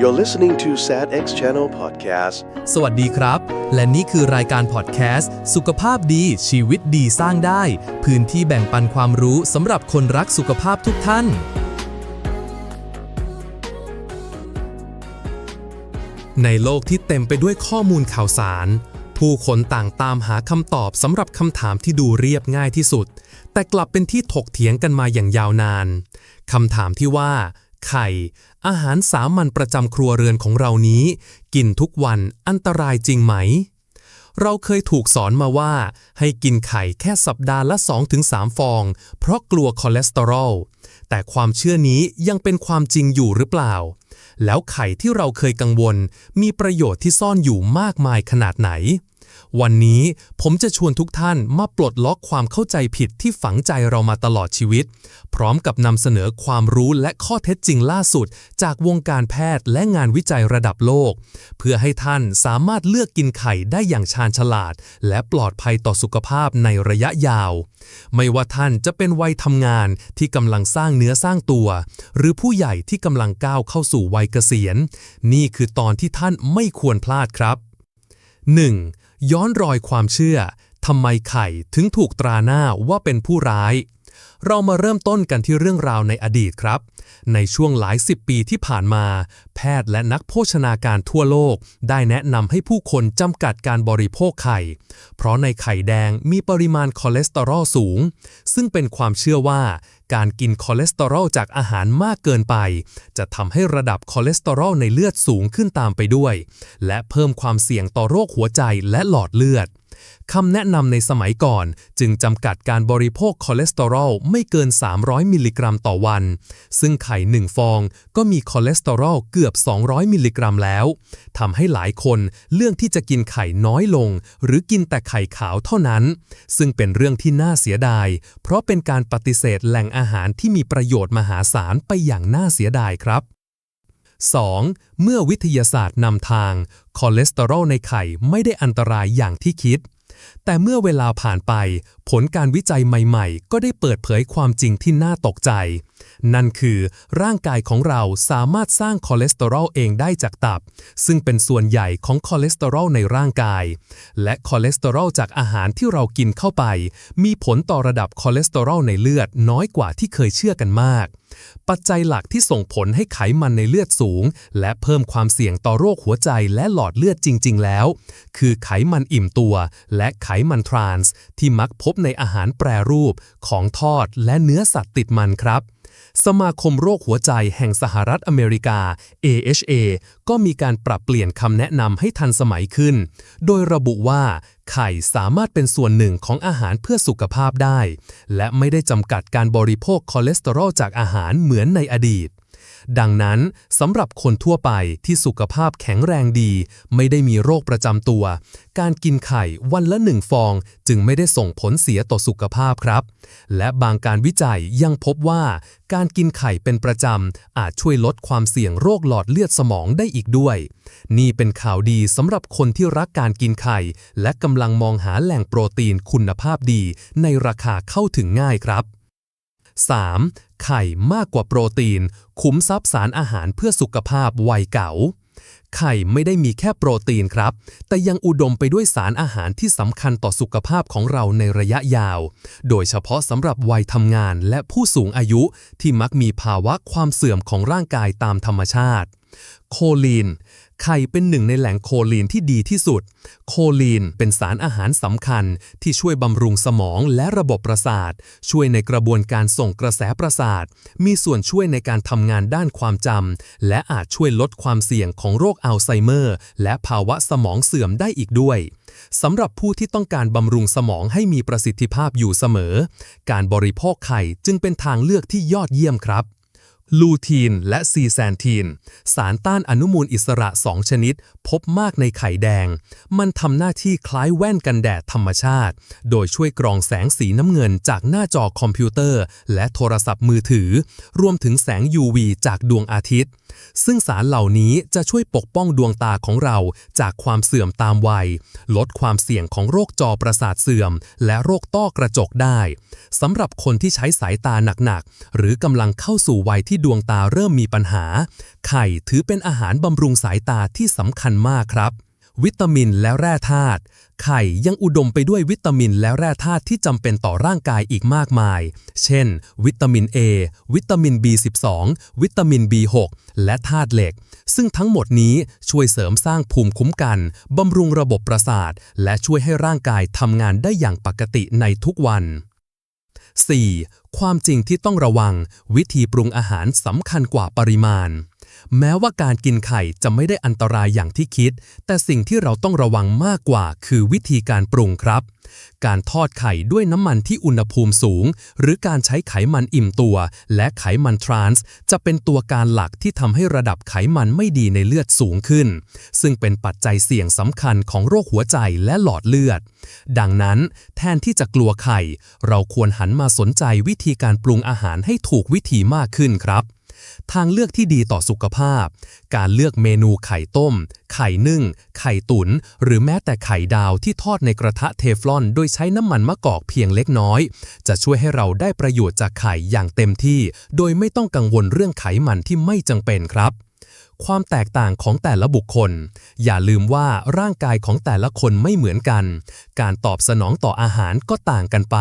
You're listening to SADX Channel Podcast. สวัสดีครับ และนี่คือรายการพอดแคสต์สุขภาพดีชีวิตดีสร้างได้ พื้นที่แบ่งปันความรู้สำหรับคนรักสุขภาพทุกท่าน ในโลกที่เต็มไปด้วยข้อมูลข่าวสาร ผู้คนต่างตามหาคำตอบสำหรับคำถามที่ดูเรียบง่ายที่สุด แต่กลับเป็นที่ถกเถียงกันมาอย่างยาวนานคำถามที่ว่า ไข่ อาหารสามัญประจำครัวเรือนของเรานี้ กินทุกวันอันตรายจริงไหม เราเคยถูกสอนมาว่า ให้กินไข่แค่สัปดาห์ละ 2-3 ฟอง เพราะกลัวคอเลสเตอรอล แต่ความเชื่อนี้ยังเป็นความจริงอยู่หรือเปล่า แล้วไข่ที่เราเคยกังวล มีประโยชน์ที่ซ่อนอยู่มากมายขนาดไหน วันนี้ผมจะชวนทุกท่านมาปลดล็อกความเข้าใจผิดที่ฝังใจเรามาตลอดชีวิต พร้อมกับนำเสนอความรู้และข้อเท็จจริงล่าสุด จากวงการแพทย์และงานวิจัยระดับโลก เพื่อให้ท่านสามารถเลือกกินไข่ได้อย่างชาญฉลาด และปลอดภัยต่อสุขภาพในระยะยาว ไม่ว่าท่านจะเป็นวัยทำงานที่กำลังสร้างเนื้อสร้างตัว หรือผู้ใหญ่ที่กำลังก้าวเข้าสู่วัยเกษียณ นี่คือตอนที่ท่านไม่ควรพลาดครับ 1. ย้อนรอยความเชื่อทำไมไข่ถึงถูกตราหน้าว่าเป็นผู้ร้าย เรามาเริ่มต้นกันที่เรื่องราวในอดีตครับ ในช่วงหลายสิบปีที่ผ่านมา แพทย์และนักโภชนาการทั่วโลก ได้แนะนำให้ผู้คนจำกัดการบริโภคไข่ เพราะในไข่แดงมีปริมาณคอเลสเตอรอลสูง ซึ่งเป็นความเชื่อว่า การกินคอเลสเตอรอลจากอาหารมากเกินไป จะทำให้ระดับคอเลสเตอรอลในเลือดสูงขึ้นตามไปด้วย และเพิ่มความเสี่ยงต่อโรคหัวใจและหลอดเลือด คำแนะนำในสมัยก่อนจึงจำกัดการบริโภคคอเลสเตอรอลไม่เกิน 300 มิลลิกรัมต่อวัน ซึ่งไข่หนึ่งฟองก็มีคอเลสเตอรอลเกือบ 200 มิลลิกรัมแล้ว ทำให้หลายคนเลือกที่จะกินไข่น้อยลง หรือกินแต่ไข่ขาวเท่านั้น ซึ่งเป็นเรื่องที่น่าเสียดาย เพราะเป็นการปฏิเสธแหล่งอาหารที่มีประโยชน์มหาศาลไปอย่างน่าเสียดายครับ 2. เมื่อวิทยาศาสตร์นำทาง คอเลสเตอรอลในไข่ไม่ได้อันตรายอย่างที่คิด แต่เมื่อเวลาผ่านไป ผลการวิจัยใหม่ๆ ก็ได้เปิดเผยความจริงที่น่าตกใจ นั่นคือร่างกายของเราสามารถสร้างคอเลสเตอรอลเองได้จากตับ ซึ่งเป็นส่วนใหญ่ของคอเลสเตอรอลในร่างกาย และคอเลสเตอรอลจากอาหารที่เรากินเข้าไป มีผลต่อระดับคอเลสเตอรอลในเลือดน้อยกว่าที่เคยเชื่อกันมากปัจจัยหลักที่ส่งผลให้ไขมันในเลือดสูง และเพิ่มความเสี่ยงต่อโรคหัวใจและหลอดเลือดจริง ๆ แล้ว คือไขมันอิ่มตัว และไขมันทรานส์ที่มักพบในอาหารแปรรูป ของทอดและเนื้อสัตว์ติดมันครับสมาคมโรคหัวใจแห่งสหรัฐอเมริกา AHA ก็มีการปรับเปลี่ยนคำแนะนำให้ทันสมัยขึ้น โดยระบุว่าไข่สามารถเป็นส่วนหนึ่งของอาหารเพื่อสุขภาพได้ และไม่ได้จำกัดการบริโภคคอเลสเตอรอลจากอาหารเหมือนในอดีต ดังนั้นสำหรับคนทั่วไปที่สุขภาพแข็งแรงดี ไม่ได้มีโรคประจำตัว การกินไข่วันละหนึ่งฟอง จึงไม่ได้ส่งผลเสียต่อสุขภาพครับ และบางการวิจัยยังพบว่า การกินไข่เป็นประจำอาจช่วยลดความเสี่ยงโรคหลอดเลือดสมองได้อีกด้วย นี่เป็นข่าวดีสำหรับคนที่รักการกินไข่ และกำลังมองหาแหล่งโปรตีนคุณภาพดี ในราคาเข้าถึงง่ายครับ 3. ไข่มากกว่าโปรตีน คุ้มทรัพย์สารอาหารเพื่อสุขภาพวัยเก่า ไข่ไม่ได้มีแค่โปรตีนครับ แต่ยังอุดมไปด้วยสารอาหารที่สำคัญต่อสุขภาพของเราในระยะยาว โดยเฉพาะสำหรับวัยทำงานและผู้สูงอายุที่มักมีภาวะความเสื่อมของร่างกายตามธรรมชาติ โคลีน ไข่เป็นหนึ่งในแหล่งโคลีนที่ดีที่สุด โคลีนเป็นสารอาหารสำคัญที่ช่วยบำรุงสมองและระบบประสาท ช่วยในกระบวนการส่งกระแสประสาท มีส่วนช่วยในการทำงานด้านความจำ และอาจช่วยลดความเสี่ยงของโรคอัลไซเมอร์ และภาวะสมองเสื่อมได้อีกด้วยสำหรับผู้ที่ต้องการบำรุงสมองให้มีประสิทธิภาพอยู่เสมอ การบริโภคไข่จึงเป็นทางเลือกที่ยอดเยี่ยมครับ ลูทีน และซีแซนทีน สารต้านอนุมูลอิสระ2ชนิด พบมากในไข่แดง มันทำหน้าที่คล้ายแว่นกันแดดธรรมชาติ โดยช่วยกรองแสงสีน้ำเงินจากหน้าจอคอมพิวเตอร์ และโทรศัพท์มือถือ รวมถึงแสง UV จากดวงอาทิตย์ ซึ่งสารเหล่านี้จะช่วยปกป้องดวงตาของเราจากความเสื่อมตามวัย ลดความเสี่ยงของโรคจอประสาทเสื่อม และโรคต้อกระจกได้สำหรับคนที่ใช้สายตาหนักๆหรือกำลังเข้าสู่วัยที่ดวงตาเริ่มมีปัญหา ไข่ถือเป็นอาหารบำรุงสายตาที่สำคัญมากครับ วิตามินและแร่ธาตุไข่ยังอุดมไปด้วยวิตามินและแร่ธาตุที่จำเป็นต่อร่างกายอีกมากมาย เช่น วิตามิน A วิตามิน B12 วิตามิน B6 และธาตุเหล็ก ซึ่งทั้งหมดนี้ช่วยเสริมสร้างภูมิคุ้มกันบำรุงระบบประสาท และช่วยให้ร่างกายทำงานได้อย่างปกติในทุกวัน 4. ความจริงที่ต้องระวัง วิธีปรุงอาหารสำคัญกว่าปริมาณ แม้ว่าการกินไข่จะไม่ได้อันตรายอย่างที่คิด แต่สิ่งที่เราต้องระวังมากกว่าคือวิธีการปรุงครับ การทอดไข่ด้วยน้ำมันที่อุณหภูมิสูง หรือการใช้ไขมันอิ่มตัว และไขมันทรานส์จะเป็นตัวการหลักที่ทำให้ระดับไขมันไม่ดีในเลือดสูงขึ้น ซึ่งเป็นปัจจัยเสี่ยงสำคัญของโรคหัวใจและหลอดเลือด ดังนั้น แทนที่จะกลัวไข่ เราควรหันมาสนใจวิธีการปรุงอาหารให้ถูกวิธีมากขึ้นครับ ทางเลือกที่ดีต่อสุขภาพ การเลือกเมนูไข่ต้ม ไข่นึ่ง ไข่ตุน๋น หรือแม้แต่ไข่ดาวที่ทอดในกระทะเทฟลอน โดยใช้น้ำมันมะกอกเพียงเล็กน้อย จะช่วยให้เราได้ประโยชน์จากไข่อย่างเต็มที่ โดยไม่ต้องกังวลเรื่องไขมันที่ไม่จำเป็นครับ ความแตกต่างของแต่ละบุคคล อย่าลืมว่าร่างกายของแต่ละคนไม่เหมือนกัน การตอบสนองต่ออาหารก็ต่างกันไป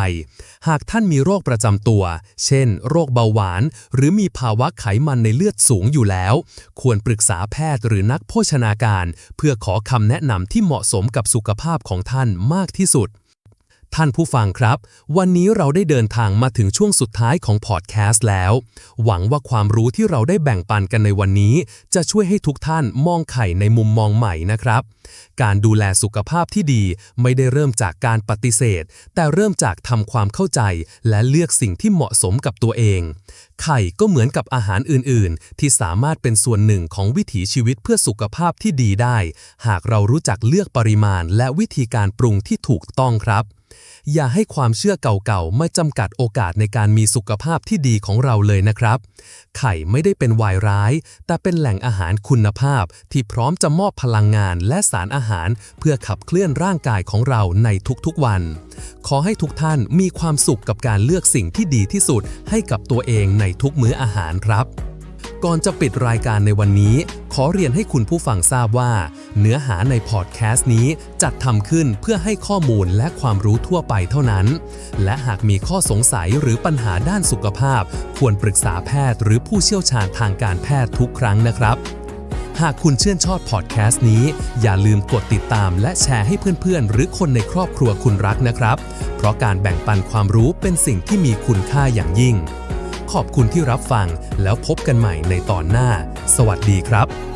หากท่านมีโรคประจำตัว เช่น โรคเบาหวาน หรือมีภาวะไขมันในเลือดสูงอยู่แล้ว ควรปรึกษาแพทย์หรือนักโภชนาการ เพื่อขอคำแนะนำที่เหมาะสมกับสุขภาพของท่านมากที่สุด ท่านผู้ฟังครับ วันนี้เราได้เดินทางมาถึงช่วงสุดท้ายของพอดแคสต์แล้ว หวังว่าความรู้ที่เราได้แบ่งปันกันในวันนี้ จะช่วยให้ทุกท่านมองไข่ในมุมมองใหม่นะครับ การดูแลสุขภาพที่ดีไม่ได้เริ่มจากการปฏิเสธ แต่เริ่มจากทำความเข้าใจ และเลือกสิ่งที่เหมาะสมกับตัวเอง ไข่ก็เหมือนกับอาหารอื่น ๆ ที่สามารถเป็นส่วนหนึ่งของวิถีชีวิตเพื่อสุขภาพที่ดีได้ หากเรารู้จักเลือกปริมาณ และวิธีการปรุงที่ถูกต้องครับ อย่าให้ความเชื่อเก่าๆ มาจำกัดโอกาสในการมีสุขภาพที่ดีของเราเลยนะครับ ไข่ไม่ได้เป็นวายร้าย แต่เป็นแหล่งอาหารคุณภาพที่พร้อมจะมอบพลังงานและสารอาหาร เพื่อขับเคลื่อนร่างกายของเราในทุกๆวัน ขอให้ทุกท่านมีความสุขกับการเลือกสิ่งที่ดีที่สุดให้กับตัวเองในทุกมื้ออาหารครับ ก่อนจะปิดรายการในวันนี้ ขอเรียนให้คุณผู้ฟังทราบว่า เนื้อหาในพอดแคสต์นี้จัดทำขึ้นเพื่อให้ข้อมูลและความรู้ทั่วไปเท่านั้น และหากมีข้อสงสัยหรือปัญหาด้านสุขภาพ ควรปรึกษาแพทย์หรือผู้เชี่ยวชาญทางการแพทย์ทุกครั้งนะครับหากคุณชื่นชอบพอดแคสต์นี้ อย่าลืมกดติดตามและแชร์ให้เพื่อนๆ หรือคนในครอบครัวคุณรักนะครับ เพราะการแบ่งปันความรู้เป็นสิ่งที่มีคุณค่าอย่างยิ่ง ขอบคุณที่รับฟังแล้วพบกันใหม่ในตอนหน้า สวัสดีครับ